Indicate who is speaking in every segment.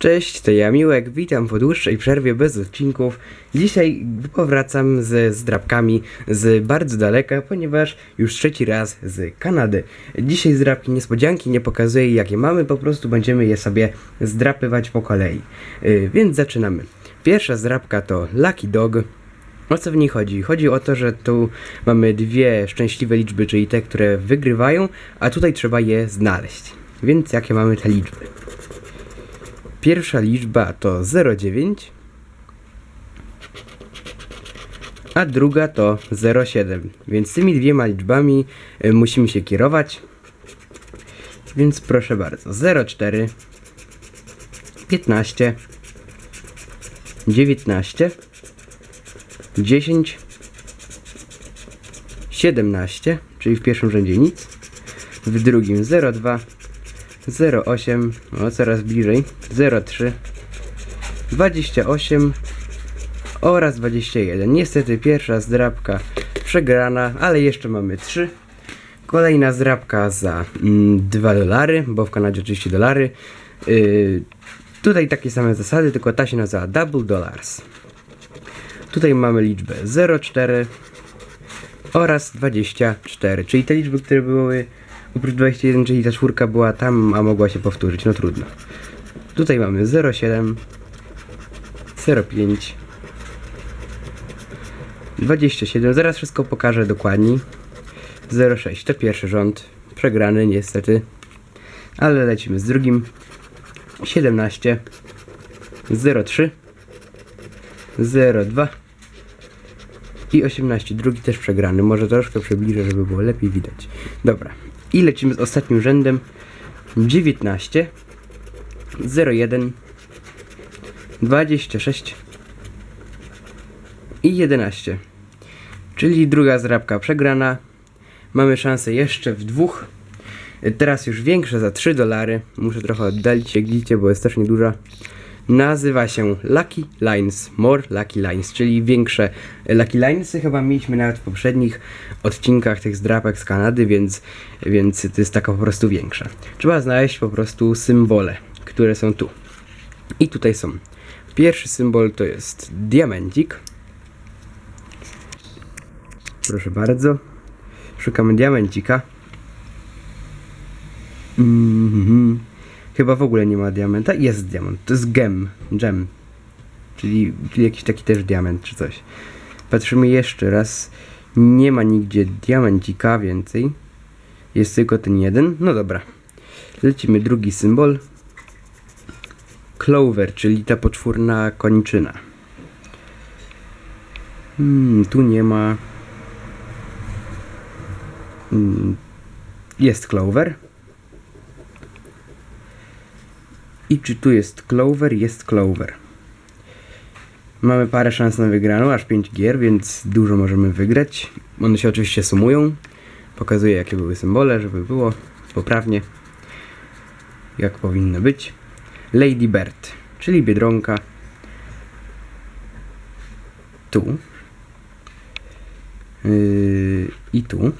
Speaker 1: Cześć, to ja Miłek, witam po dłuższej przerwie bez odcinków. Dzisiaj powracam ze zdrabkami z bardzo daleka, ponieważ już trzeci raz z Kanady. Dzisiaj zdrabki niespodzianki nie pokazuję jakie mamy, po prostu będziemy je sobie zdrapywać po kolei. Yy, więc zaczynamy. Pierwsza zdrabka to Lucky Dog. O co w niej chodzi? Chodzi o to, że tu mamy dwie szczęśliwe liczby, czyli te, które wygrywają, a tutaj trzeba je znaleźć. Więc jakie mamy te liczby? Pierwsza liczba to 0,9, a druga to 0,7. Więc tymi dwiema liczbami y, musimy się kierować. Więc proszę bardzo, 0,4, 15, 19, 10, 17, czyli w pierwszym rzędzie nic, w drugim 0,2, 0,8, o coraz bliżej, 0,3, 28 oraz 21. Niestety pierwsza zdrabka przegrana, ale jeszcze mamy 3. Kolejna zdrabka za mm, 2 dolary, bo w Kanadzie oczywiście dolary. Yy, tutaj takie same zasady, tylko ta się nazywa Double Dollars. Tutaj mamy liczbę 0,4 oraz 24, czyli te liczby, które były oprócz 21, czyli ta czwórka była tam, a mogła się powtórzyć, no trudno. Tutaj mamy 0,7, 0,5, 27, zaraz wszystko pokażę dokładniej. 0,6 to pierwszy rząd, przegrany niestety, ale lecimy z drugim. 17, 0,3, 0,2 i 18. Drugi też przegrany. Może troszkę przybliżę, żeby było lepiej widać. Dobra. I lecimy z ostatnim rzędem. 19, 01, 26 i 11. Czyli druga zrabka przegrana. Mamy szansę jeszcze w dwóch. Teraz już większe za 3 dolary. Muszę trochę oddalić jak widzicie, bo jest też nieduża. Nazywa się Lucky Lines, More Lucky Lines, czyli większe Lucky Linesy. Chyba mieliśmy nawet w poprzednich odcinkach tych zdrapek z Kanady, więc, więc to jest taka po prostu większa. Trzeba znaleźć po prostu symbole, które są tu. I tutaj są. Pierwszy symbol to jest diamencik. Proszę bardzo. Szukamy diamencika. Mhm. Chyba w ogóle nie ma diamenta. Jest diament. To jest gem. Gem. Czyli, czyli jakiś taki też diament czy coś. Patrzymy jeszcze raz. Nie ma nigdzie diamencika więcej. Jest tylko ten jeden. No dobra. Lecimy drugi symbol. Clover, czyli ta poczwórna kończyna. Hmm, tu nie ma. Hmm, jest Clover. I czy tu jest Clover? Jest Clover. Mamy parę szans na wygraną, aż 5 gier, więc dużo możemy wygrać. One się oczywiście sumują. Pokazuję jakie były symbole, żeby było poprawnie. Jak powinno być. Lady Bird, czyli Biedronka. Tu. Yy, I tu.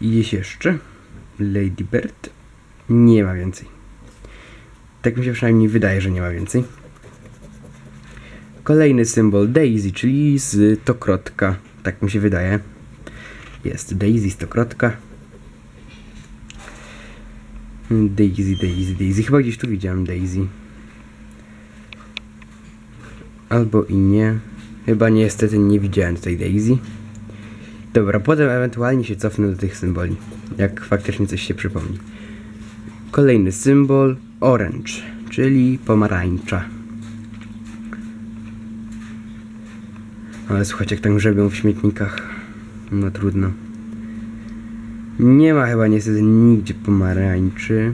Speaker 1: I gdzieś jeszcze. Lady Bird. Nie ma więcej. Tak mi się przynajmniej wydaje, że nie ma więcej. Kolejny symbol Daisy, czyli z tokrotka. Tak mi się wydaje. Jest Daisy, stokrotka. Daisy, Daisy, Daisy. Chyba gdzieś tu widziałem Daisy. Albo i nie. Chyba niestety nie widziałem tutaj Daisy. Dobra, potem ewentualnie się cofnę do tych symboli, jak faktycznie coś się przypomni. Kolejny symbol orange, czyli pomarańcza. Ale słuchajcie, jak tam grzebią w śmietnikach. No trudno. Nie ma chyba niestety nigdzie pomarańczy.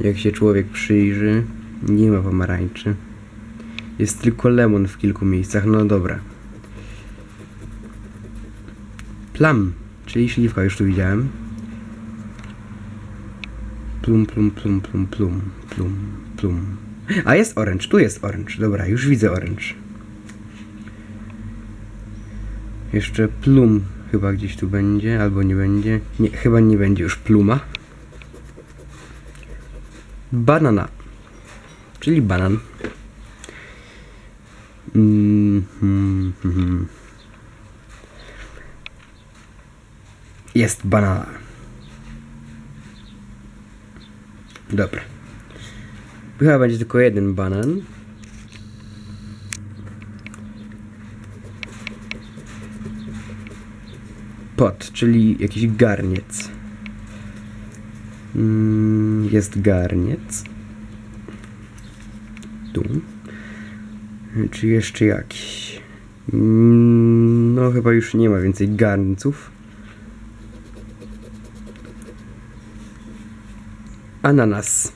Speaker 1: Jak się człowiek przyjrzy, nie ma pomarańczy. Jest tylko lemon w kilku miejscach, no dobra. Plum, czyli śliwka, już tu widziałem. Plum, plum, plum, plum, plum, plum, plum. A jest orange, tu jest orange. Dobra, już widzę orange. Jeszcze plum Chyba gdzieś tu będzie, albo nie będzie. Nie, chyba nie będzie już pluma. Banana. Czyli banan. Mm, mm, mm. Jest banana. Dobra. Chyba będzie tylko jeden banan. Pot, czyli jakiś garniec. Mm, jest garniec. Tu. Czy jeszcze jakiś? Mm, No, chyba już nie ma więcej garnców. Ananas.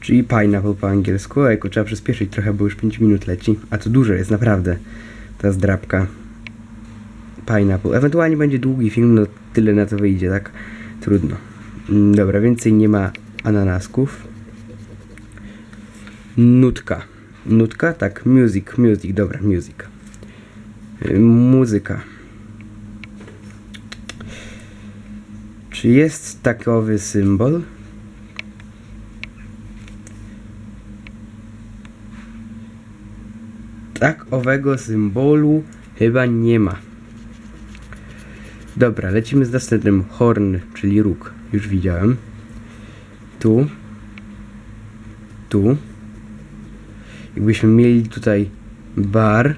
Speaker 1: Czyli pineapple po angielsku. Ojku, trzeba przyspieszyć trochę, bo już 5 minut leci. A to dużo jest, naprawdę. Ta zdrabka. Pineapple. Ewentualnie będzie długi film, no tyle na to wyjdzie, tak? Trudno. Mm, Dobra, więcej nie ma ananasków. Nutka. Nutka? Tak, music, music, dobra, music. Muzyka. Czy jest takowy symbol? Tak, owego symbolu chyba nie ma. Dobra, lecimy z następnym. Horn, czyli róg. Już widziałem. Tu. Tu. Jakbyśmy mieli tutaj bar,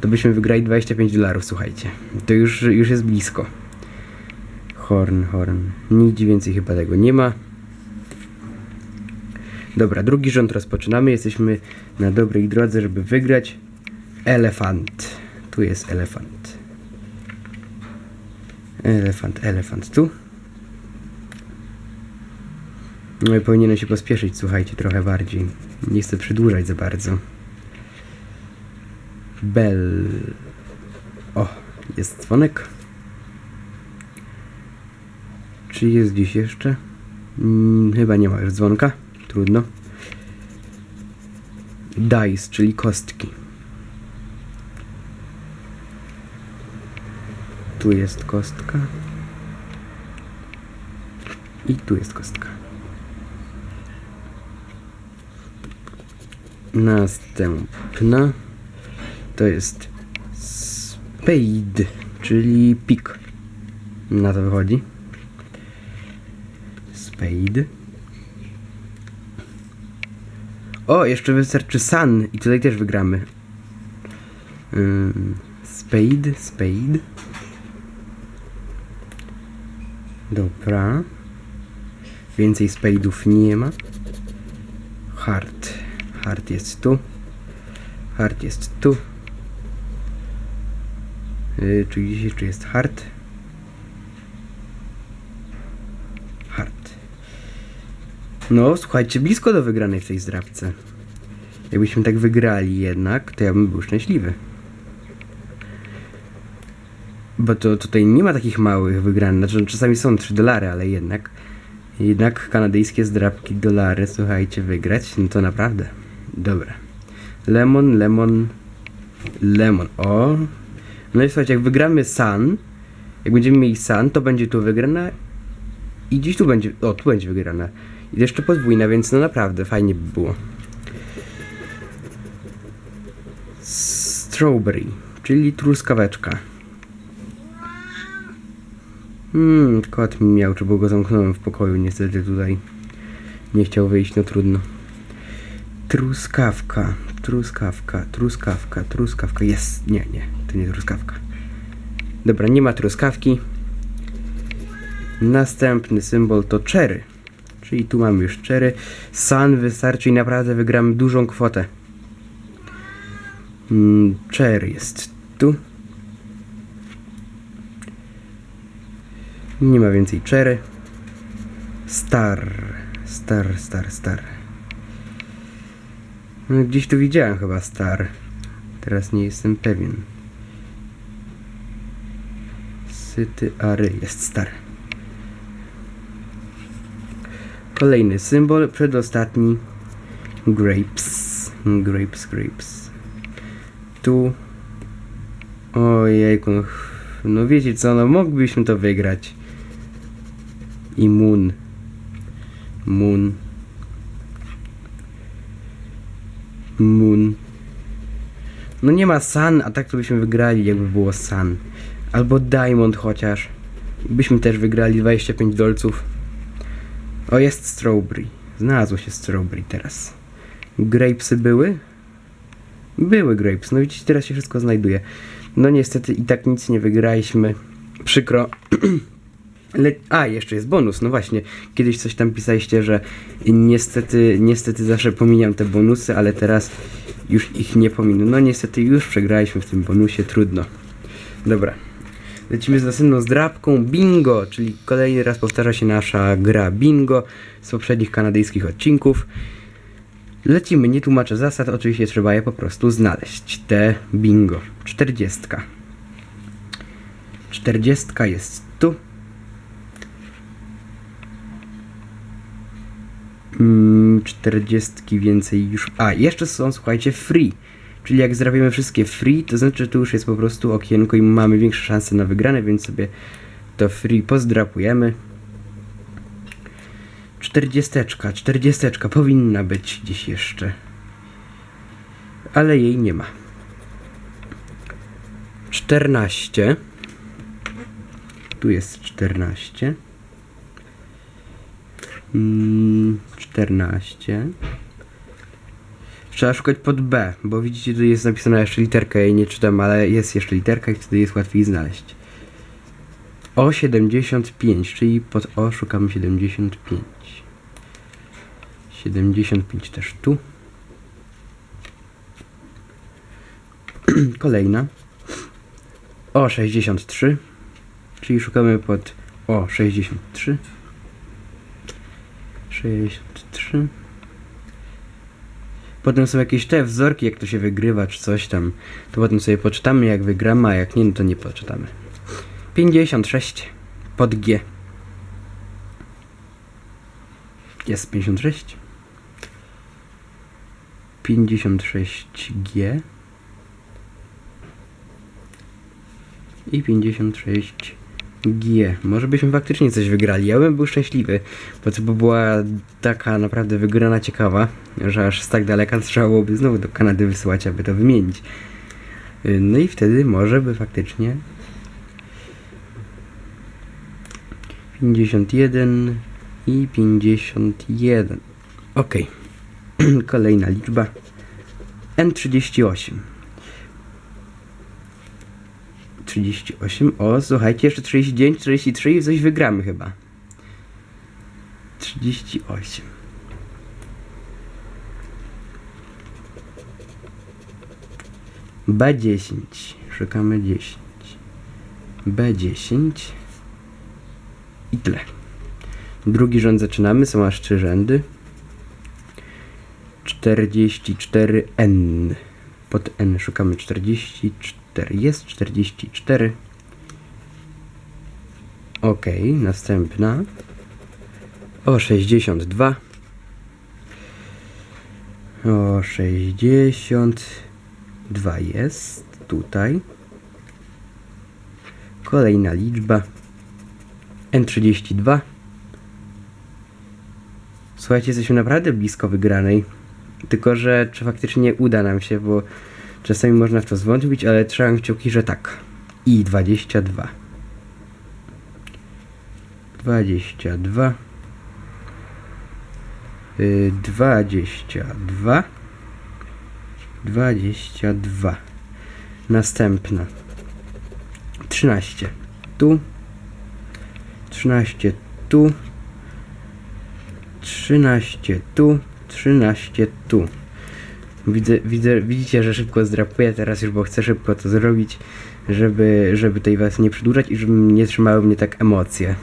Speaker 1: to byśmy wygrali 25 dolarów, słuchajcie. To już, już jest blisko. Horn, horn. Nigdzie więcej chyba tego nie ma. Dobra, drugi rząd rozpoczynamy. Jesteśmy na dobrej drodze, żeby wygrać. Elefant. Tu jest elefant. Elefant, elefant. Tu. No i powinienem się pospieszyć, słuchajcie, trochę bardziej. Nie chcę przedłużać za bardzo. Bell. O, jest dzwonek. Czy jest gdzieś jeszcze? Mm, chyba nie ma już dzwonka. Trudno. Dice, czyli kostki. Tu jest kostka. I tu jest kostka. Następna to jest spade, czyli pik. Na to wychodzi. Spade. O, jeszcze wystarczy sun i tutaj też wygramy. Spade, spade. Dobra. Więcej spade'ów nie ma. Hard. Hard jest tu. Hard jest tu. Yy, czy gdzieś jeszcze jest? Hard. No, słuchajcie, blisko do wygranej w tej zdrabce. Jakbyśmy tak wygrali jednak, to ja bym był szczęśliwy. Bo to tutaj nie ma takich małych wygranych. Znaczy, czasami są 3 dolary, ale jednak. Jednak kanadyjskie zdrabki dolary, słuchajcie, wygrać, no to naprawdę. Dobra. Lemon, lemon, lemon. O. No i słuchajcie, jak wygramy Sun, jak będziemy mieli Sun, to będzie tu wygrana i gdzieś tu będzie, o, tu będzie wygrana. Jeszcze podwójna, więc no naprawdę fajnie by było. Strawberry, czyli truskaweczka. Hmm, kot mi miał, czy go zamknąłem w pokoju, niestety tutaj nie chciał wyjść, no trudno. Truskawka, truskawka, truskawka, truskawka, jest, nie, nie, to nie truskawka. Dobra, nie ma truskawki. Następny symbol to cherry, czyli tu mamy już cherry. Sun wystarczy i naprawdę wygramy dużą kwotę. Mm, cherry jest tu. Nie ma więcej cherry. Star, star, star, star. No, gdzieś tu widziałem chyba star. Teraz nie jestem pewien. Syty Ary jest star. Kolejny symbol, przedostatni. Grapes. Grapes, grapes. Tu. Ojejku, no, no wiecie co, no moglibyśmy to wygrać. I Moon. Moon. Moon. No nie ma Sun, a tak to byśmy wygrali, jakby było Sun. Albo Diamond chociaż. Byśmy też wygrali 25 dolców. O, jest Strawberry. Znalazło się Strawberry teraz. Grapesy były? Były grapes. No widzicie, teraz się wszystko znajduje. No niestety i tak nic nie wygraliśmy. Przykro. Le- A, jeszcze jest bonus, no właśnie. Kiedyś coś tam pisaliście, że niestety, niestety zawsze pomijam te bonusy, ale teraz już ich nie pominę. No niestety już przegraliśmy w tym bonusie, trudno. Dobra. Lecimy z następną zdrabką Bingo, czyli kolejny raz powtarza się nasza gra Bingo z poprzednich kanadyjskich odcinków. Lecimy, nie tłumaczę zasad, oczywiście trzeba je po prostu znaleźć. Te bingo. Czterdziestka. Czterdziestka jest tu. Mm, Czterdziestki więcej już. A, jeszcze są, słuchajcie, free. Czyli jak zrobimy wszystkie free, to znaczy, że tu już jest po prostu okienko i mamy większe szanse na wygrane, więc sobie to free pozdrapujemy. Czterdziesteczka, czterdziesteczka powinna być gdzieś jeszcze. Ale jej nie ma. Czternaście. Tu jest czternaście. Mm, czternaście. Trzeba szukać pod B, bo widzicie, tu jest napisana jeszcze literka, jej nie czytam, ale jest jeszcze literka i wtedy jest łatwiej znaleźć. O 75, czyli pod O szukamy 75. 75 też tu. Kolejna. O 63, czyli szukamy pod O 63. 63. Potem są jakieś te wzorki, jak to się wygrywa, czy coś tam. To potem sobie poczytamy, jak wygramy, a jak nie, no to nie poczytamy. 56 pod G. Jest 56. 56G. I 56G. Może byśmy faktycznie coś wygrali. Ja bym był szczęśliwy, bo to by była taka naprawdę wygrana ciekawa, że aż z tak daleka trzeba byłoby znowu do Kanady wysyłać, aby to wymienić. Y, No i wtedy może by faktycznie 51 i 51. Ok. Kolejna liczba. N38. 38. O, słuchajcie, jeszcze 39, 43 i coś wygramy chyba. 38. B10. Szukamy 10. B10. I tyle. Drugi rząd zaczynamy, są aż trzy rzędy. 44N. Pod N szukamy 44. Jest 44. Ok, następna. O 62. O 62 jest tutaj. Kolejna liczba. N32. Słuchajcie, jesteśmy naprawdę blisko wygranej. Tylko, że czy faktycznie uda nam się, bo czasami można w to zwątpić, ale trzymam kciuki, że tak. I 22. 22. Y, 22. 22. Następna. 13. Tu. 13 tu. 13 tu. 13 tu. Widzę, widzę, widzicie, że szybko zdrapuję teraz już, bo chcę szybko to zrobić, żeby, żeby tej was nie przedłużać i żeby nie trzymały mnie tak emocje.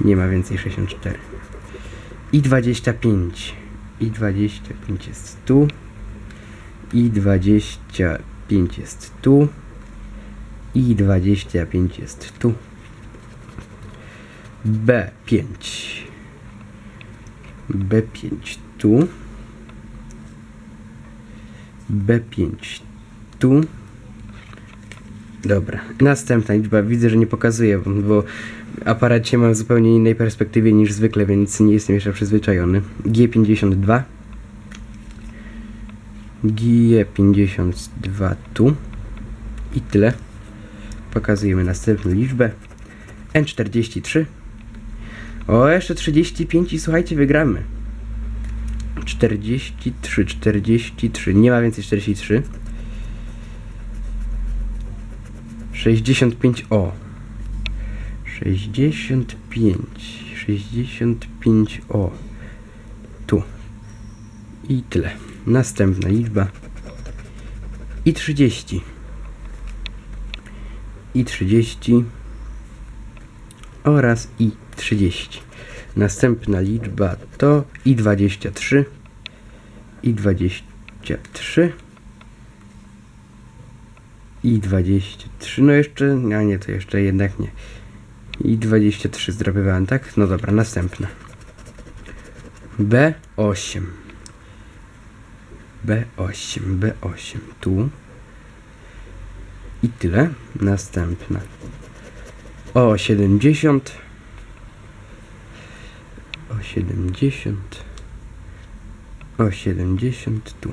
Speaker 1: Nie ma więcej 64. I 25. I 25 jest tu. I 25 jest tu. I 25 jest tu. B5. B5 tu. B5 tu. Dobra, następna liczba. Widzę, że nie pokazuję, bo- się mam w zupełnie innej perspektywie niż zwykle, więc nie jestem jeszcze przyzwyczajony. G52. G52 tu. I tyle. Pokazujemy następną liczbę. N43. O, jeszcze 35 i słuchajcie, wygramy. 43, 43. Nie ma więcej 43. 65 o. 65. 65 o. Tu. I tyle. Następna liczba. I 30. I 30 oraz i 30. Następna liczba to i23 i23 i23, no jeszcze, a nie, to jeszcze jednak nie. I23 zdrobywałem, tak? No dobra, następna. B8 B8, B8 tu. I tyle, następna. O70 a70 A70 tu.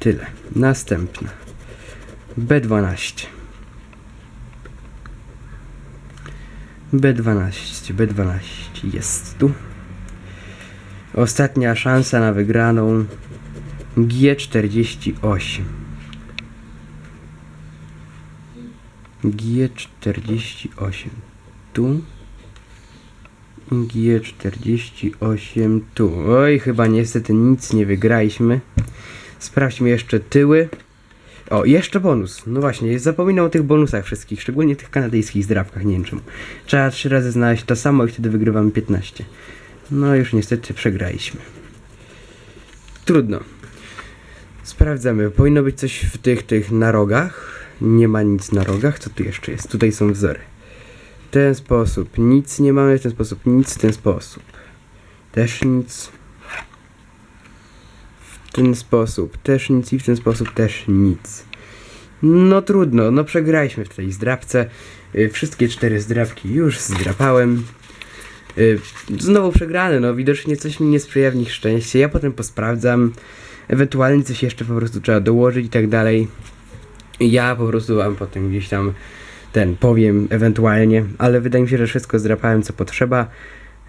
Speaker 1: Tyle. Następna. B12 B12 B12 jest tu. Ostatnia szansa na wygraną. G48 G48 tu. G48 tu. Oj, chyba niestety nic nie wygraliśmy. Sprawdźmy jeszcze tyły. O, jeszcze bonus. No właśnie, zapominam o tych bonusach wszystkich, szczególnie tych kanadyjskich zdrabkach, nie wiem czemu. Trzeba trzy razy znaleźć to samo i wtedy wygrywamy 15. No już niestety przegraliśmy. Trudno. Sprawdzamy. Powinno być coś w tych, tych na rogach. Nie ma nic na rogach. Co tu jeszcze jest? Tutaj są wzory. Ten sposób nic nie mamy, w ten sposób nic, w ten sposób. Też nic. W ten sposób też nic i w ten sposób też nic. No trudno, no przegraliśmy w tej zdrabce. Y, Wszystkie cztery zdrabki już zdrapałem. Y, Znowu przegrany, no widocznie coś mi nie sprzyja w nich szczęście. Ja potem posprawdzam. Ewentualnie coś jeszcze po prostu trzeba dołożyć i tak dalej. Ja po prostu wam potem gdzieś tam ten powiem ewentualnie, ale wydaje mi się, że wszystko zdrapałem co potrzeba.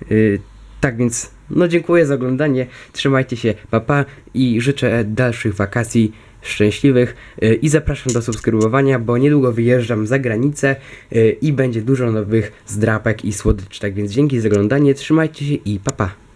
Speaker 1: Yy, tak więc, no dziękuję za oglądanie, trzymajcie się, papa i życzę dalszych wakacji szczęśliwych. Yy, i zapraszam do subskrybowania, bo niedługo wyjeżdżam za granicę yy, i będzie dużo nowych zdrapek i słodyczy, tak więc dzięki za oglądanie, trzymajcie się i papa.